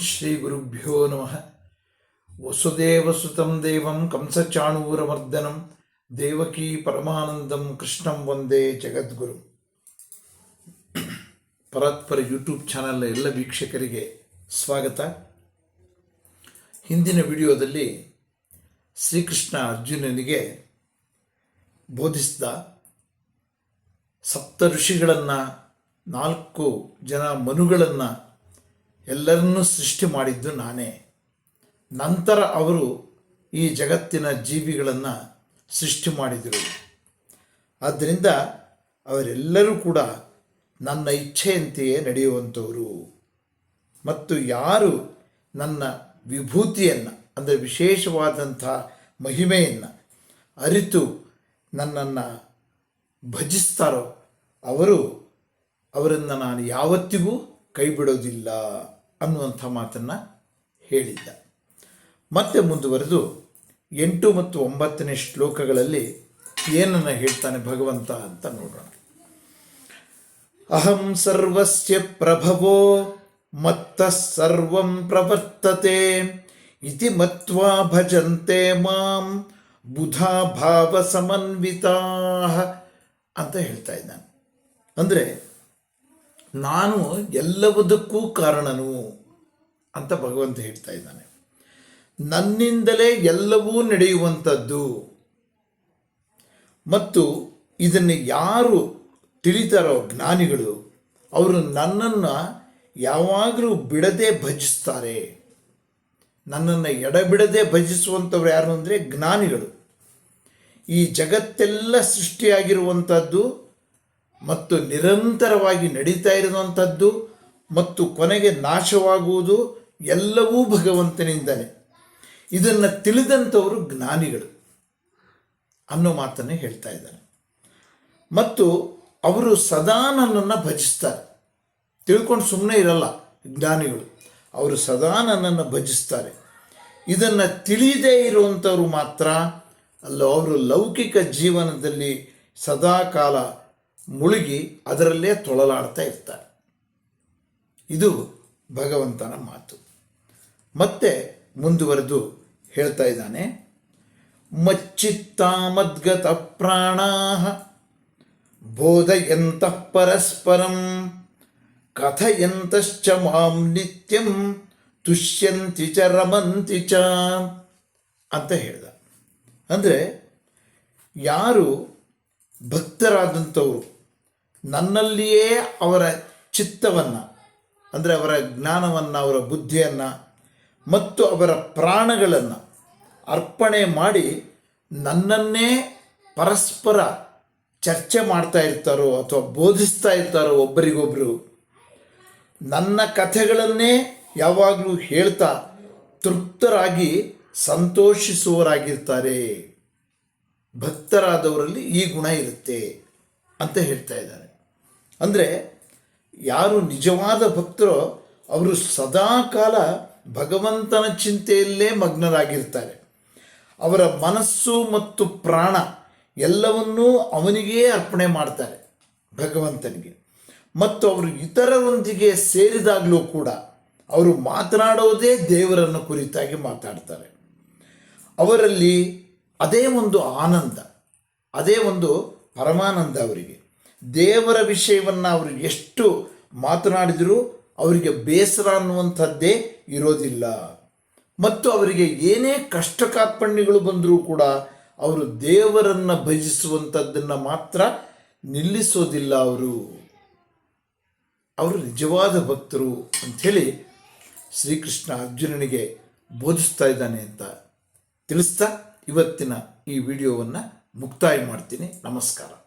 ಶ್ರೀ ಗುರುಭ್ಯೋ ನಮಃ ವಸುದೇವಸುತಂ ದೇವಂ ಕಂಸಚಾಣೂರಮರ್ದನಂ ದೇವಕೀ ಪರಮಾನಂದಂ ಕೃಷ್ಣಂ ವಂದೇ ಜಗದ್ಗುರು ಪರತ್ಪರ ಯೂಟ್ಯೂಬ್ ಚಾನಲ್ನ ಎಲ್ಲ ವೀಕ್ಷಕರಿಗೆ ಸ್ವಾಗತ. ಹಿಂದಿನ ವಿಡಿಯೋದಲ್ಲಿ ಶ್ರೀಕೃಷ್ಣ ಅರ್ಜುನನಿಗೆ ಬೋಧಿಸಿದ ಸಪ್ತ ಋಷಿಗಳನ್ನು ನಾಲ್ಕು ಜನ ಮನುಗಳನ್ನು ಎಲ್ಲರನ್ನೂ ಸೃಷ್ಟಿ ಮಾಡಿದ್ದು ನಾನೇ. ನಂತರ ಅವರು ಈ ಜಗತ್ತಿನ ಜೀವಿಗಳನ್ನು ಸೃಷ್ಟಿ ಮಾಡಿದರು. ಆದ್ದರಿಂದ ಅವರೆಲ್ಲರೂ ಕೂಡ ನನ್ನ ಇಚ್ಛೆಯಂತೆಯೇ ನಡೆಯುವಂಥವರು. ಮತ್ತು ಯಾರು ನನ್ನ ವಿಭೂತಿಯನ್ನು, ಅಂದರೆ ವಿಶೇಷವಾದಂಥ ಮಹಿಮೆಯನ್ನು ಅರಿತು ನನ್ನನ್ನು ಭಜಿಸ್ತಾರೋ, ಅವರು ಅವರನ್ನು ನಾನು ಯಾವತ್ತಿಗೂ ಕೈ ಬಿಡೋದಿಲ್ಲ ಅನ್ನುವಂಥ ಮಾತನ್ನು ಹೇಳಿದ್ದ. ಮತ್ತೆ ಮುಂದುವರೆದು ಎಂಟು ಮತ್ತು ಒಂಬತ್ತನೇ ಶ್ಲೋಕಗಳಲ್ಲಿ ಏನನ್ನು ಹೇಳ್ತಾನೆ ಭಗವಂತ ಅಂತ ನೋಡೋಣ. ಅಹಂ ಸರ್ವಸ್ಯ ಪ್ರಭವೋ ಮತ್ತ ಸರ್ವಂ ಪ್ರವರ್ತತೆ ಇತಿ ಮತ್ವಾ ಭಜಂತೆ ಮಾಂ ಬುಧಾ ಭಾವ ಸಮನ್ವಿತಾ ಅಂತ ಹೇಳ್ತಾ ಇದ್ದಾನೆ. ಅಂದರೆ ನಾನು ಎಲ್ಲವುದಕ್ಕೂ ಕಾರಣನು ಅಂತ ಭಗವಂತ ಹೇಳ್ತಾ ಇದ್ದಾನೆ. ನನ್ನಿಂದಲೇ ಎಲ್ಲವೂ ನಡೆಯುವಂಥದ್ದು. ಮತ್ತು ಇದನ್ನು ಯಾರು ತಿಳಿತಾರೋ ಜ್ಞಾನಿಗಳು, ಅವರು ನನ್ನನ್ನು ಯಾವಾಗಲೂ ಬಿಡದೆ ಭಜಿಸ್ತಾರೆ. ನನ್ನನ್ನು ಎಡಬಿಡದೆ ಭಜಿಸುವಂಥವ್ರು ಯಾರು ಅಂದರೆ ಜ್ಞಾನಿಗಳು. ಈ ಜಗತ್ತೆಲ್ಲ ಸೃಷ್ಟಿಯಾಗಿರುವಂಥದ್ದು ಮತ್ತು ನಿರಂತರವಾಗಿ ನಡೀತಾ ಇರುವಂಥದ್ದು ಮತ್ತು ಕೊನೆಗೆ ನಾಶವಾಗುವುದು ಎಲ್ಲವೂ ಭಗವಂತನಿಂದಲೇ. ಇದನ್ನು ತಿಳಿದಂಥವರು ಜ್ಞಾನಿಗಳು ಅನ್ನೋ ಮಾತನ್ನೇ ಹೇಳ್ತಾ ಇದ್ದಾರೆ. ಮತ್ತು ಅವರು ಸದಾ ನನ್ನನ್ನು ಭಜಿಸ್ತಾರೆ. ತಿಳ್ಕೊಂಡು ಸುಮ್ಮನೆ ಇರಲ್ಲ ಜ್ಞಾನಿಗಳು, ಅವರು ಸದಾ ನನ್ನನ್ನು ಭಜಿಸ್ತಾರೆ. ಇದನ್ನು ತಿಳಿದೇ ಇರುವಂಥವ್ರು ಮಾತ್ರ ಅಲ್ಲ, ಅವರು ಲೌಕಿಕ ಜೀವನದಲ್ಲಿ ಸದಾ ಕಾಲ ಮುಳುಗಿ ಅದರಲ್ಲೇ ತೊಳಲಾಡ್ತಾ ಇರ್ತಾರೆ. ಇದು ಭಗವಂತನ ಮಾತು. ಮತ್ತೆ ಮುಂದುವರೆದು ಹೇಳ್ತಾ ಇದ್ದಾನೆ, ಮಚ್ಚಿತ್ತಾಮದ್ಗತ ಪ್ರಾಣ ಬೋಧಯಂತಃ ಪರಸ್ಪರಂ ಕಥಯಂತಶ್ಚ ಮಾಂ ನಿತ್ಯಂ ತುಷ್ಯಂತಿ ಚ ರಮಂತಿ ಚ ಅಂತ ಹೇಳ್ದ. ಅಂದರೆ ಯಾರು ಭಕ್ತರಾದಂಥವರು ನನ್ನಲ್ಲಿಯೇ ಅವರ ಚಿತ್ತವನ್ನು, ಅಂದರೆ ಅವರ ಜ್ಞಾನವನ್ನು, ಅವರ ಬುದ್ಧಿಯನ್ನು ಮತ್ತು ಅವರ ಪ್ರಾಣಗಳನ್ನು ಅರ್ಪಣೆ ಮಾಡಿ ನನ್ನನ್ನೇ ಪರಸ್ಪರ ಚರ್ಚೆ ಮಾಡ್ತಾ ಇರ್ತಾರೋ ಅಥವಾ ಬೋಧಿಸ್ತಾ ಇರ್ತಾರೋ ಒಬ್ಬರಿಗೊಬ್ಬರು ನನ್ನ ಕಥೆಗಳನ್ನೇ ಯಾವಾಗಲೂ ಹೇಳ್ತಾ ತೃಪ್ತರಾಗಿ ಸಂತೋಷಿಸುವವರಾಗಿರ್ತಾರೆ. ಭಕ್ತರಾದವರಲ್ಲಿ ಈ ಗುಣ ಇರುತ್ತೆ ಅಂತ ಹೇಳ್ತಾ ಇದ್ದಾರೆ. ಅಂದರೆ ಯಾರು ನಿಜವಾದ ಭಕ್ತರೋ ಅವರು ಸದಾಕಾಲ ಭಗವಂತನ ಚಿಂತೆಯಲ್ಲೇ ಮಗ್ನರಾಗಿರ್ತಾರೆ. ಅವರ ಮನಸ್ಸು ಮತ್ತು ಪ್ರಾಣ ಎಲ್ಲವನ್ನೂ ಅವನಿಗೇ ಅರ್ಪಣೆ ಮಾಡ್ತಾರೆ ಭಗವಂತನಿಗೆ. ಮತ್ತು ಅವರು ಇತರರೊಂದಿಗೆ ಸೇರಿದಾಗಲೂ ಕೂಡ ಅವರು ಮಾತನಾಡೋದೇ ದೇವರನ್ನು ಕುರಿತಾಗಿ ಮಾತಾಡ್ತಾರೆ. ಅವರಲ್ಲಿ ಅದೇ ಒಂದು ಆನಂದ, ಅದೇ ಒಂದು ಪರಮಾನಂದ ಅವರಿಗೆ. ದೇವರ ವಿಷಯವನ್ನು ಅವರು ಎಷ್ಟು ಮಾತನಾಡಿದರೂ ಅವರಿಗೆ ಬೇಸರ ಅನ್ನುವಂಥದ್ದೇ ಇರೋದಿಲ್ಲ. ಮತ್ತು ಅವರಿಗೆ ಏನೇ ಕಷ್ಟ ಕಾರ್ಪಣ್ಯಗಳು ಬಂದರೂ ಕೂಡ ಅವರು ದೇವರನ್ನು ಭಜಿಸುವಂಥದ್ದನ್ನು ಮಾತ್ರ ನಿಲ್ಲಿಸೋದಿಲ್ಲ ಅವರು. ಅವರು ನಿಜವಾದ ಭಕ್ತರು ಅಂಥೇಳಿ ಶ್ರೀಕೃಷ್ಣ ಅರ್ಜುನನಿಗೆ ಬೋಧಿಸ್ತಾ ಇದ್ದಾನೆ ಅಂತ. ತಿಳಿಸ್ತಾ? ಇವತ್ತಿನ ಈ ವಿಡಿಯೋವನ್ನು ಮುಕ್ತಾಯ ಮಾಡ್ತೀನಿ. ನಮಸ್ಕಾರ.